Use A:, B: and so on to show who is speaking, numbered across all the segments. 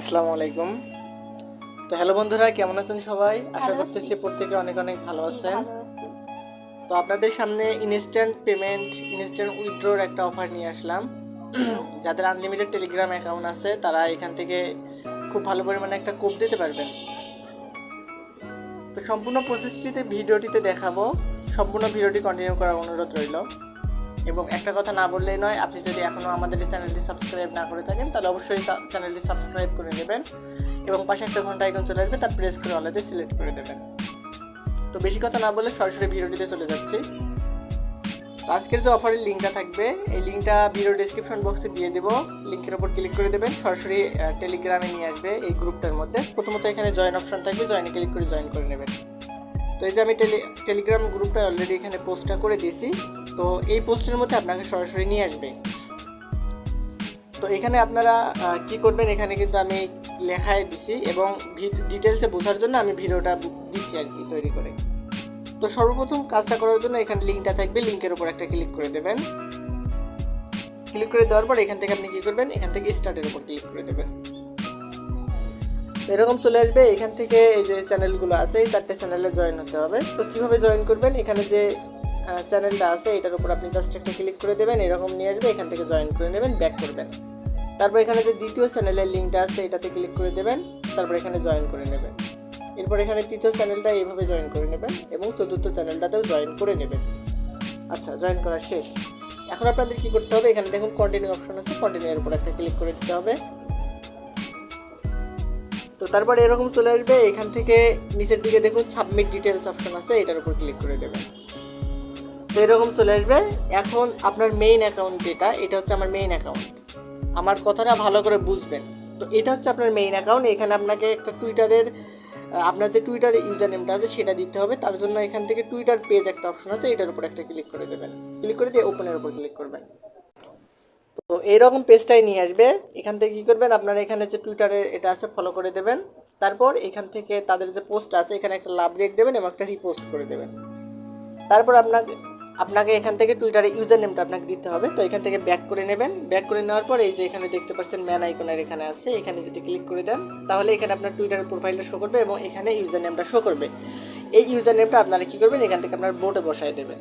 A: আসসালামু আলাইকুম। তো হ্যালো বন্ধুরা কেমন আছেন সবাই? আশা করতেছি। প্রত্যেকে অনেক অনেক ভালো আছেন। তো আপনাদের সামনে ইনস্ট্যান্ট পেমেন্ট ইনস্ট্যান্ট উইথড্রোর একটা অফার নিয়ে আসলাম। যাদের আনলিমিটেড টেলিগ্রাম অ্যাকাউন্ট আছে তারা এখান থেকে খুব ভালো পরিমাণে একটা কোপ দিতে পারবেন। তো সম্পূর্ণ প্রসেসটিতে ভিডিওটিতে দেখাবো। সম্পূর্ণ ভিডিওটি কন্টিনিউ করার অনুরোধ রইল। এবং একটা কথা না বললেই নয়, আপনি যদি এখনও আমাদের এই চ্যানেলটি সাবস্ক্রাইব না করে থাকেন, তাহলে অবশ্যই চ্যানেলটি সাবস্ক্রাইব করে নেবেন এবং পাশে একটা ঘণ্টা আইকন চলে আসবে, তা প্রেস করে অলরেডি সিলেক্ট করে দেবেন। তো বেশি কথা না বলে সরাসরি ভিডিওটিতে চলে যাচ্ছি। আজকের যে অফারের লিঙ্কটা থাকবে, এই লিঙ্কটা ভিডিও ডিসক্রিপশন বক্সে দিয়ে দেবো। লিঙ্কের ওপর ক্লিক করে দেবেন, সরাসরি টেলিগ্রামে নিয়ে আসবে এই গ্রুপটার মধ্যে। প্রথমত এখানে জয়েন অপশন থাকবে জয়েনে ক্লিক করে জয়েন করে নেবেন। তো এই যে আমি টেলি টেলিগ্রাম গ্রুপটা অলরেডি এখানে পোস্টটা করে দিয়েছি। তো এই পোস্টের মধ্যে আপনাকে সরাসরি নিয়ে আসবে। তো এখানে আপনারা কি করবেন, এখানে কিন্তু আমি লেখায় দিছি এবং ডিটেলসে বোঝার জন্য আমি ভিডিওটা দিচ্ছি আর কি তৈরি করে। তো সর্বপ্রথম কাজটা করার জন্য এখানে লিঙ্কটা থাকবে, লিঙ্কের উপর একটা ক্লিক করে দেবেন। ক্লিক করে দেওয়ার পর এখান থেকে আপনি কি করবেন, এখান থেকে স্টার্টের উপর ক্লিক করে দেবেন। এরকম চলে আসবে, এখান থেকে এই যে চ্যানেলগুলো আছে, এই চারটে চ্যানেলে জয়েন হতে হবে। তো কীভাবে জয়েন করবেন, এখানে যে চ্যানেলটা আছে এটার উপর আপনি জাস্ট একটা ক্লিক করে দেবেন, এরকম নিয়ে আসবে, এখান থেকে জয়েন করে নেবেন ব্যাক করবেন। তারপর এখানে যে দ্বিতীয় চ্যানেলের লিঙ্কটা আছে, এটাতে ক্লিক করে দেবেন, তারপর এখানে জয়েন করে নেবেন। এরপর এখানে তৃতীয় চ্যানেলটা এইভাবে জয়েন করে নেবেন এবং চতুর্থ চ্যানেলটাতেও জয়েন করে নেবেন। আচ্ছা জয়েন করা শেষ। এখন আপনাদের কি করতে হবে? এখানে দেখুন কন্টিনিউ অপশন আছে কন্টিনিউ এর উপর একটা ক্লিক করে দিতে হবে। তো তারপরে এরকম চলে আসবে, এখান থেকে নিচের দিকে দেখুন সাবমিট ডিটেলস অপশন আছে, এটার উপর ক্লিক করে দেবেন। তো এরকম চলে আসবে। এখন আপনার মেইন অ্যাকাউন্ট যেটা, এটা হচ্ছে আমার মেইন অ্যাকাউন্ট আমার কথাটা ভালো করে বুঝবেন। তো এটা হচ্ছে আপনার মেইন অ্যাকাউন্ট এখানে আপনাকে একটা টুইটারের আপনার যে টুইটার ইউজার নেমটা আছে, সেটা দিতে হবে। তার জন্য এখান থেকে টুইটার পেজ একটা অপশন আছে, এটার উপর একটা ক্লিক করে দেবেন। ক্লিক করে দিয়ে ওপেনের উপর ক্লিক করবেন। তো এইরকম পেজটাই নিয়ে আসবে। এখান থেকে কী করবেন? আপনারা এখানে যে টুইটারে এটা আছে ফলো করে দেবেন। তারপর এখান থেকে তাদের যে পোস্ট আছে, এখানে একটা লাভ রেক দেবেন এবং একটা রিপোস্ট করে দেবেন। তারপর আপনাকে আপনাকে এখান থেকে টুইটারে ইউজার নেমটা আপনাকে দিতে হবে। তো এখান থেকে ব্যাক করে নেবেন। ব্যাক করে নেওয়ার পর এই যে এখানে দেখতে পাচ্ছেন ম্যান আইকনের এখানে আছে। এখানে যদি ক্লিক করে দেন, তাহলে এখানে আপনার টুইটারের প্রোফাইলটা শো করবে এবং এখানে ইউজার নেমটা শো করবে। এই ইউজার নেমটা আপনারা কী করবেন? এখান থেকে আপনার বোর্ডে বসায় দেবেন।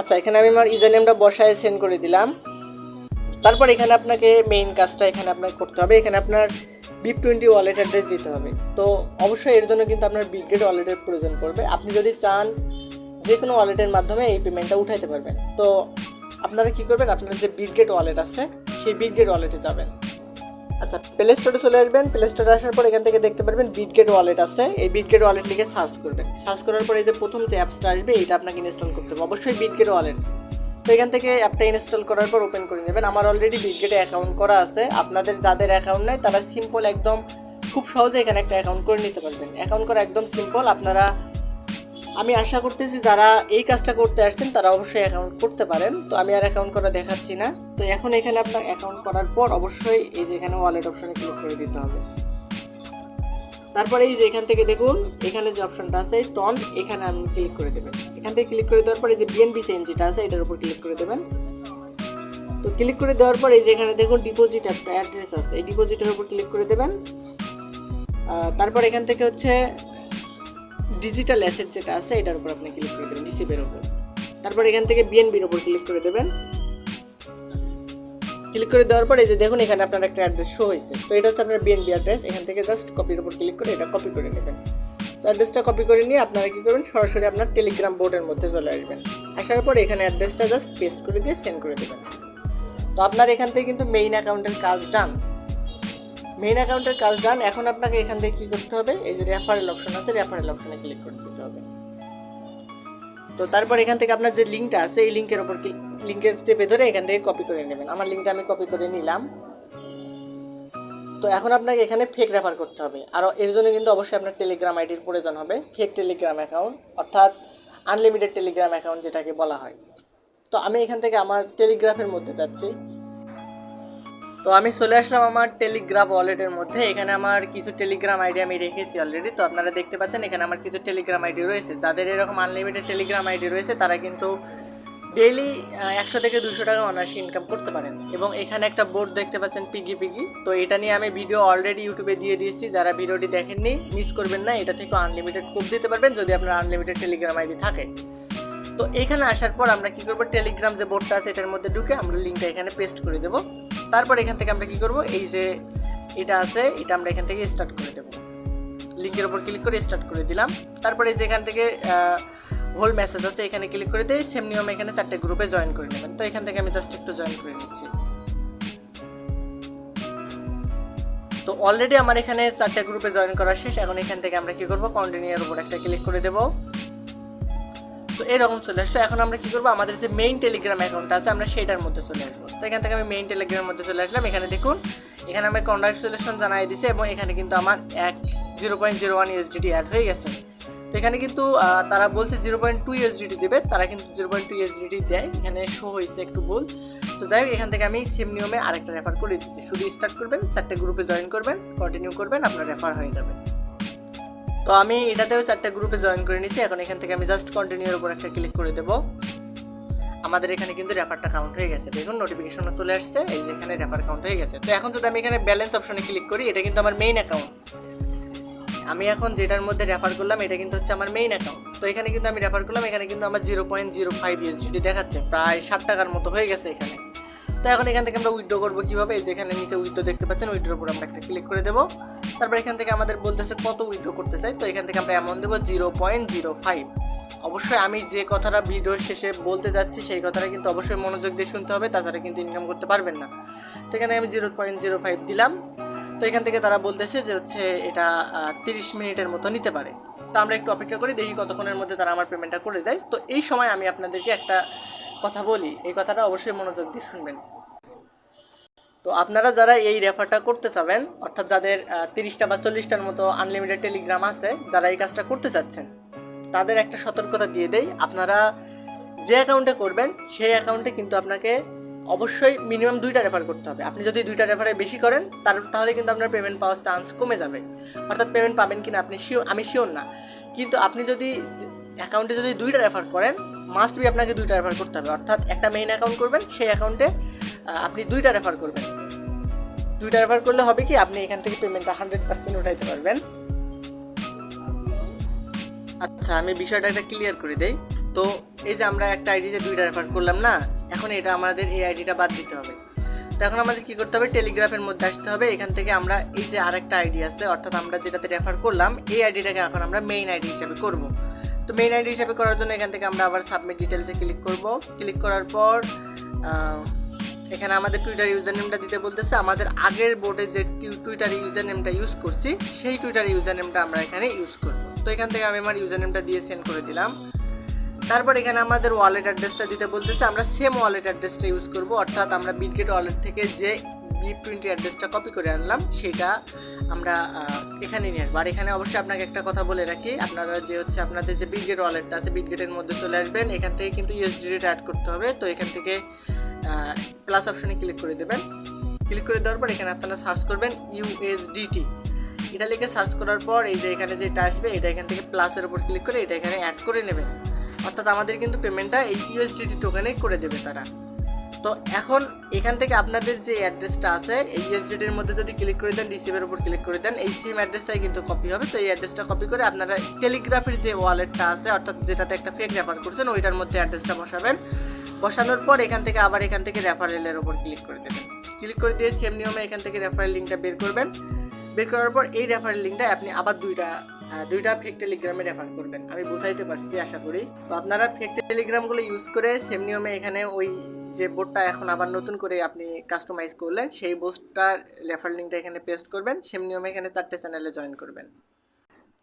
A: আচ্ছা এখানে আমি আমার ইউজার নেমটা বসায় সেন্ড করে দিলাম। তারপর এখানে আপনাকে মেইন কাজটা এখানে আপনাকে করতে হবে। এখানে আপনার বিপ টোয়েন্টি ওয়ালেট অ্যাড্রেস দিতে হবে। তো অবশ্যই এর জন্য কিন্তু আপনার বিগ গেট ওয়ালেটের প্রয়োজন পড়বে। আপনি যদি চান যে কোনো ওয়ালেটের মাধ্যমে এই পেমেন্টটা উঠাইতে পারবেন। তো আপনারা কি করবেন? আপনার যে বিগ গেট ওয়ালেট আছে, সেই বিগ গেট ওয়ালেটে যাবেন। আচ্ছা প্লে স্টোরে চলে আসবেন। প্লে স্টোরে আসার পর এখান থেকে দেখতে পারবেন বিটগেট ওয়ালেট আছে। এই বিটগেট ওয়ালেট লিখে সার্চ করবেন। সার্চ করার পরে এই যে প্রথম যে অ্যাপসটা আসবে এটা আপনাকে ইনস্টল করতে হবে। অবশ্যই বিটগেট ওয়ালেট তো এখান থেকে অ্যাপটা ইনস্টল করার পর ওপেন করে নেবেন। আমার অলরেডি বিটগেটে অ্যাকাউন্ট করা আছে। আপনাদের যাদের অ্যাকাউন্ট নেই, তারা সিম্পল একদম খুব সহজে এখানে একটা অ্যাকাউন্ট করে নিতে পারবেন। অ্যাকাউন্ট করা একদম সিম্পল আপনারা আমি আশা করতেছি যারা এই কাজটা করতে আসছেন, তারা অবশ্যই অ্যাকাউন্ট করতে পারেন। তো আমি আর অ্যাকাউন্ট করা দেখাচ্ছি না। তো এখন এখানে আপনার অ্যাকাউন্ট করার পর অবশ্যই এই যে এখানে ওয়ালেট অপশনে ক্লিক করে দিতে হবে। তারপরে এই যে এখান থেকে দেখুন, এখানে যে অপশনটা আছে টন এখানে আপনি ক্লিক করে দেবেন। এখান থেকে ক্লিক করে দেওয়ার পর যে বিএনবি চেঞ্জ যেটা আছে, এটার উপর ক্লিক করে দেবেন। তো ক্লিক করে দেওয়ার পর এই যে এখানে দেখুন ডিপোজিট একটা অ্যাড্রেস আছে। এই ডিপোজিটের উপর ক্লিক করে দেবেন। তারপর এখান থেকে হচ্ছে ডিজিটাল অ্যাসেট যেটা আছে, এটার উপর আপনি ক্লিক করে দেবেন রিসিভের উপর। তারপর এখান থেকে বিএনবির উপর ক্লিক করে দেবেন। ক্লিক করে দেওয়ার পর এই যে দেখুন, এখানে আপনার একটা অ্যাড্রেস শো হয়েছে। তো এটা হচ্ছে আপনার বিএনবি অ্যাড্রেস এখান থেকে জাস্ট কপির উপর ক্লিক করে এটা কপি করে নেবেন। তো অ্যাড্রেসটা কপি করে নিয়ে আপনারা কী করবেন, সরাসরি আপনার টেলিগ্রাম বোর্ডের মধ্যে চলে আসবেন। আসার পর এখানে অ্যাড্রেসটা জাস্ট পেস্ট করে দিয়ে সেন্ড করে দেবেন। তো আপনার এখান থেকে কিন্তু মেইন অ্যাকাউন্টের কাজ ডান মেইন অ্যাকাউন্টের কাজ ডান এখন আপনাকে এখান থেকে কী করতে হবে? এই যে রেফারেল অপশন আছে রেফারেল অপশনে ক্লিক করে দিতে হবে। তো তারপর এখান থেকে আপনার যে লিঙ্কটা আছে, এই লিঙ্কের ওপর লিঙ্কের চেপে ধরে এখান থেকে কপি করে নেবেন। আমার লিঙ্কটা আমি কপি করে নিলাম। তো এখন আপনাকে এখানে ফেক রেফার করতে হবে। আর এর জন্য কিন্তু অবশ্যই আপনার টেলিগ্রাম আইডির প্রয়োজন হবে। ফেক টেলিগ্রাম অ্যাকাউন্ট অর্থাৎ আনলিমিটেড টেলিগ্রাম অ্যাকাউন্ট যেটাকে বলা হয়। তো আমি এখান থেকে আমার টেলিগ্রাফের মধ্যে যাচ্ছি। তো আমি চলে আসলাম আমার টেলিগ্রাম ওয়ালেটের মধ্যে। এখানে আমার কিছু টেলিগ্রাম আইডি আমি রেখেছি অলরেডি তো আপনারা দেখতে পাচ্ছেন, এখানে আমার কিছু টেলিগ্রাম আইডি রয়েছে। যাদের এরকম আনলিমিটেড টেলিগ্রাম আইডি রয়েছে, তারা কিন্তু ডেইলি একশো থেকে দুশো টাকা অনায়াসে ইনকাম করতে পারেন। এবং এখানে একটা বোর্ড দেখতে পাচ্ছেন পিগি পিগি তো এটা নিয়ে আমি ভিডিও অলরেডি ইউটিউবে দিয়ে দিয়েছি। যারা ভিডিওটি দেখেননি মিস করবেন না। এটা থেকে আনলিমিটেড কোপ দিতে পারবেন, যদি আপনার আনলিমিটেড টেলিগ্রাম আইডি থাকে। তো এখানে আসার পর আমরা কি করব? টেলিগ্রাম যে বোর্ডটা আছে, এটার মধ্যে ঢুকে আমরা লিঙ্কটা এখানে পেস্ট করে দেবো। তারপর এখান থেকে আমরা কি করব? এই যে এটা আছে, এটা আমরা এখান থেকে স্টার্ট করে দেবো। লিঙ্কের উপর ক্লিক করে স্টার্ট করে দিলাম। তারপরে যে এখান থেকে হোল মেসেজ আছে, এখানে ক্লিক করে দিয়ে সেম নিয়ম এখানে চারটে গ্রুপে জয়েন করে নেবেন। তো এখান থেকে আমি জাস্ট একটু জয়েন করে নিচ্ছি। তো অলরেডি আমার এখানে চারটে গ্রুপে জয়েন করা শেষ। এখন এখান থেকে আমরা কি করব? কন্টিনিউর উপর একটা ক্লিক করে দেবো। তো এরকম চলে আসলো। এখন আমরা কি করব? আমাদের যে মেইন টেলিগ্রাম অ্যাকাউন্ট আছে, আমরা সেটার মধ্যে চলে আসব। তো এখান থেকে আমি মেইন টেলিগ্রামের মধ্যে চলে আসলাম। এখানে দেখুন, এখানে আমি কনগ্রাচুলেশন জানাই দিছে এবং এখানে কিন্তু আমার এক zero point zero one USDT add হয়ে গেছে। তো এখানে কিন্তু তারা বলছে জিরো পয়েন্ট টু ইউএসডিটি দেবে। তারা কিন্তু জিরো পয়েন্ট টু ইউএসডিটি দেয়। এখানে শো হয়েছে একটু ভুল তো যাই হোক, এখান থেকে আমি সেম নিয়মে আরেকটা রেফার করে দিচ্ছি। শুধু স্টার্ট করবেন, চারটে গ্রুপে জয়েন করবেন কন্টিনিউ করবেন, আপনার রেফার হয়ে যাবে। তো আমি এটাতেও চারটা গ্রুপে জয়েন করে নিয়েছি এখন এখান থেকে আমি জাস্ট কন্টিনিউর উপর একটা ক্লিক করে দেবো। আমাদের এখানে কিন্তু রেফারটা কাউন্ট হয়ে গেছে। দেখুন নোটিফিকেশন চলে আসছে। এই যে এখানে রেফার কাউন্ট হয়ে গেছে। তো এখন যদি আমি এখানে ব্যালেন্স অপশনে ক্লিক করি, এটা কিন্তু আমার মেইন অ্যাকাউন্ট আমি এখন যেটার মধ্যে রেফার করলাম, এটা কিন্তু হচ্ছে আমার মেইন অ্যাকাউন্ট তো এখানে কিন্তু আমি রেফার করলাম, এখানে কিন্তু আমার zero point zero five USDT দেখাচ্ছে। প্রায় ষাট টাকার মতো হয়ে গেছে এখানে। তো এখন এখান থেকে আমরা উইথড্র করব কীভাবে? এই যে এখানে নিচে উইথড্র দেখতে পাচ্ছেন উইথড্রোর উপর আমরা একটা ক্লিক করে দেবো। তারপর এখান থেকে আমাদের বলতেছে কত উইথড্র করতে চাই, তো এখান থেকে আমরা অ্যামাউন্ট দেবো জিরো পয়েন্ট জিরো ফাইভ অবশ্যই আমি যে কথাটা ভিডিওর শেষে বলতে যাচ্ছি, সেই কথাটা কিন্তু অবশ্যই মনোযোগ দিয়ে শুনতে হবে, তাছাড়া কিন্তু ইনকাম করতে পারবেন না। তো এখানে আমি জিরো পয়েন্ট জিরো ফাইভ দিলাম। তো এখান থেকে তারা বলতেছে যে হচ্ছে এটা তিরিশ মিনিটের মতো নিতে পারে। তো আমরা একটু অপেক্ষা করি, দেখি কতক্ষণের মধ্যে তারা আমার পেমেন্টটা করে দেয়। তো এই সময় আমি আপনাদেরকে একটা কথা বলি, এই কথাটা অবশ্যই মনোযোগ দিয়ে শুনবেন। তো আপনারা যারা এই রেফারটা করতে চাবেন, অর্থাৎ যাদের তিরিশটা বা চল্লিশটার মতো আনলিমিটেড টেলিগ্রাম আছে, যারা এই কাজটা করতে চাচ্ছেন, তাদের একটা সতর্কতা দিয়ে দেই। আপনারা যে অ্যাকাউন্টে করবেন, সেই অ্যাকাউন্টে কিন্তু আপনাকে অবশ্যই মিনিমাম দুইটা রেফার করতে হবে। আপনি যদি দুইটা রেফারে বেশি করেন, তার, তাহলে কিন্তু আপনার পেমেন্ট পাওয়ার চান্স কমে যাবে। অর্থাৎ পেমেন্ট পাবেন কিনা আপনি শিওর আমি শিওর না। কিন্তু আপনি যদি অ্যাকাউন্টে যদি দুইটা রেফার করেন মাস্ট বি আপনাকে দুইটা রেফার করতে হবে। অর্থাৎ একটা মেইন অ্যাকাউন্ট করবেন, সেই অ্যাকাউন্টে আপনি দুইটা রেফার করবেন। দুইটা রেফার করলে হবে কি, আপনি এখান থেকে পেমেন্টটা হান্ড্রেড পার্সেন্ট উঠাইতে পারবেন। আচ্ছা আমি বিষয়টা একটা ক্লিয়ার করে দেই। তো এই যে আমরা একটা আইডিতে দুইটা রেফার করলাম না, এখন এটা আমাদের এই আইডিটা বাদ দিতে হবে। তো এখন আমাদের কী করতে হবে? টেলিগ্রাফের মধ্যে আসতে হবে। এখান থেকে আমরা এই যে আরেকটা আইডি আছে, অর্থাৎ আমরা যেটাতে রেফার করলাম, এই আইডিটাকে এখন আমরা মেইন আইডি হিসেবে করব। তো মেইন আইডি হিসেবে করার জন্য এখান থেকে আমরা আবার সাবমিট ডিটেলসে ক্লিক করব। ক্লিক করার পর এখানে আমাদের টুইটার ইউজার নেমটা দিতে বলতেছে। আমাদের আগের বোর্ডে যে টুইটার ইউজার নেমটা ইউজ করছি, সেই টুইটার ইউজার নেমটা আমরা এখানে ইউজ করব। তো এখান থেকে আমি আমার ইউজার নেমটা দিয়ে সেন্ড করে দিলাম। তারপর এখানে আমাদের ওয়ালেট অ্যাড্রেসটা দিতে বলতেছে। আমরা সেম ওয়ালেট অ্যাড্রেসটা ইউজ করব। অর্থাৎ আমরা বিটগেট ওয়ালেট থেকে যে টোয়েন্টি অ্যাড্রেসটা কপি করে আনলাম, সেটা আমরা এখানে নিয়ে আসব। আর এখানে অবশ্যই আপনাকে একটা কথা বলে রাখি, আপনারা যে হচ্ছে আপনাদের যে বিটগেট ওয়ালেটটা আছে বিটগেটের মধ্যে চলে আসবেন, এখান থেকে কিন্তু ইউএসডিটা অ্যাড করতে হবে। তো এখান থেকে প্লাস অপশনে ক্লিক করে দেবেন। ক্লিক করে দেওয়ার পর এখানে আপনারা সার্চ করবেন ইউএসডিটি এটা লিখে সার্চ করার পর এই যে এখানে যেটা আসবে, এটা এখান থেকে প্লাসের উপর ক্লিক করে এটা এখানে অ্যাড করে নেবেন। অর্থাৎ আমাদের কিন্তু পেমেন্টটা এই ইউএসডিটি টোকেনে করে দেবে তারা। তো এখন এখান থেকে আপনাদের যে অ্যাড্রেসটা আছে, এই ইউএসডিটির মধ্যে যদি ক্লিক করে দেন রিসিভের উপর ক্লিক করে দেন, এই সিম অ্যাড্রেসটাই কিন্তু কপি হবে। তো এই অ্যাড্রেসটা কপি করে আপনারা টেলিগ্রাফির যে ওয়ালেটটা আছে, অর্থাৎ যেটাতে একটা ফেক রেফার করছেন, ওইটার মধ্যে অ্যাড্রেসটা বসাবেন। বসানোর পর এখান থেকে আবার এখান থেকে রেফারেলের উপর ক্লিক করে দেবেন। ক্লিক করে দিয়ে সেম নিয়মে এখান থেকে রেফারেল লিঙ্কটা বের করবেন। বের করার পর এই রেফারেল লিঙ্কটা আপনি আবার দুইটা দুইটা ফেক টেলিগ্রামে রেফার করবেন। আমি বুঝাইতে পারছি, আশা করি। তো আপনারা ফেক টেলিগ্রামগুলো ইউজ করে সেম নিয়মে এখানে ওই যে বোর্ডটা এখন আবার নতুন করে আপনি কাস্টমাইজ করলেন, সেই বোর্ডটার রেফার লিঙ্কটা এখানে পেস্ট করবেন সেম নিয়মে এখানে চারটে চ্যানেলে জয়েন করবেন।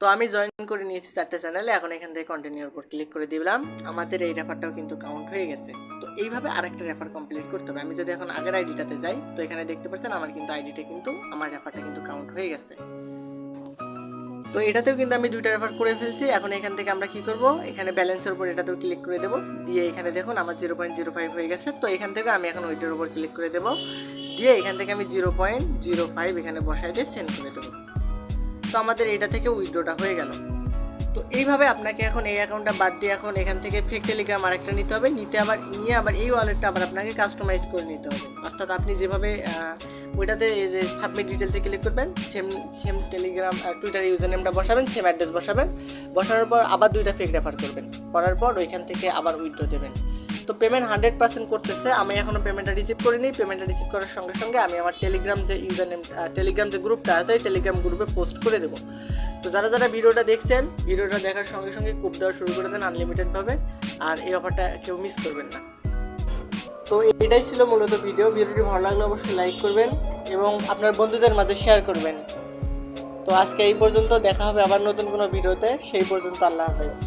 A: তো আমি জয়েন করে নিয়েছি চারটে চ্যানেলে এখন এখান থেকে কন্টিনিউর উপর ক্লিক করে দিলাম। আমাদের এই রেফারটাও কিন্তু কাউন্ট হয়ে গেছে। তো এইভাবে আরেকটা রেফার কমপ্লিট করতে হবে। আমি যদি এখন আগের আইডিটাতে যাই, তো এখানে দেখতে পাচ্ছেন আমার কিন্তু আইডিটা কিন্তু, আমার রেফারটা কিন্তু কাউন্ট হয়ে গেছে। তো এটাতেও কিন্তু আমি দুইটা রেফার করে ফেলছি। এখন এখান থেকে আমরা কি করব? এখানে ব্যালেন্সের উপর এটাতেও ক্লিক করে দেবো। দিয়ে এখানে দেখুন আমার জিরো পয়েন্ট জিরো ফাইভ হয়ে গেছে। তো এখান থেকে আমি এখন ওইটার উপর ক্লিক করে দেবো। দিয়ে এখান থেকে আমি জিরো পয়েন্ট জিরো ফাইভ এখানে বসাই দিয়ে সেন্ড করে দেবো। তো আমাদের এটা থেকে উইড্রোটা হয়ে গেল। তো এইভাবে আপনাকে এখন এই অ্যাকাউন্টটা বাদ দিয়ে এখন এখান থেকে ফেক টেলিগ্রাম আরেকটা নিতে হবে। নিতে আবার নিয়ে আবার এই ওয়ালেটটা আবার আপনাকে কাস্টমাইজ করে নিতে হবে। অর্থাৎ আপনি যেভাবে ওইটাতে যে সাবমিট ডিটেলসে ক্লিক করবেন same same Telegram Twitter user নেমটা বসাবেন সেম অ্যাড্রেস বসাবেন। বসানোর পর আবার দুইটা ফেক রেফার করবেন। করার পর ওইখান থেকে আবার উইথড্র দেবেন। তো পেমেন্ট হান্ড্রেড পার্সেন্ট করতেছে, আমি এখনও পেমেন্টটা রিসিভ করিনি। পেমেন্টটা রিসিভ করার সঙ্গে সঙ্গে আমি আমার টেলিগ্রাম যে ইউজার নেম টেলিগ্রাম যে গ্রুপটা আছে, ওই টেলিগ্রাম গ্রুপে পোস্ট করে দেবো। তো যারা যারা ভিডিওটা দেখছেন, ভিডিওটা দেখার সঙ্গে সঙ্গে কুপ দেওয়া শুরু করে দেন আনলিমিটেডভাবে আর এই অফারটা কেউ মিস করবেন না। তো এটাই ছিল মূলত ভিডিও ভিডিওটি ভালো লাগলে অবশ্যই লাইক করবেন এবং আপনার বন্ধুদের মাঝে শেয়ার করবেন। তো আজকে এই পর্যন্ত, দেখা হবে আবার নতুন কোনো ভিডিওতে সেই পর্যন্ত আল্লাহ হাফেজ।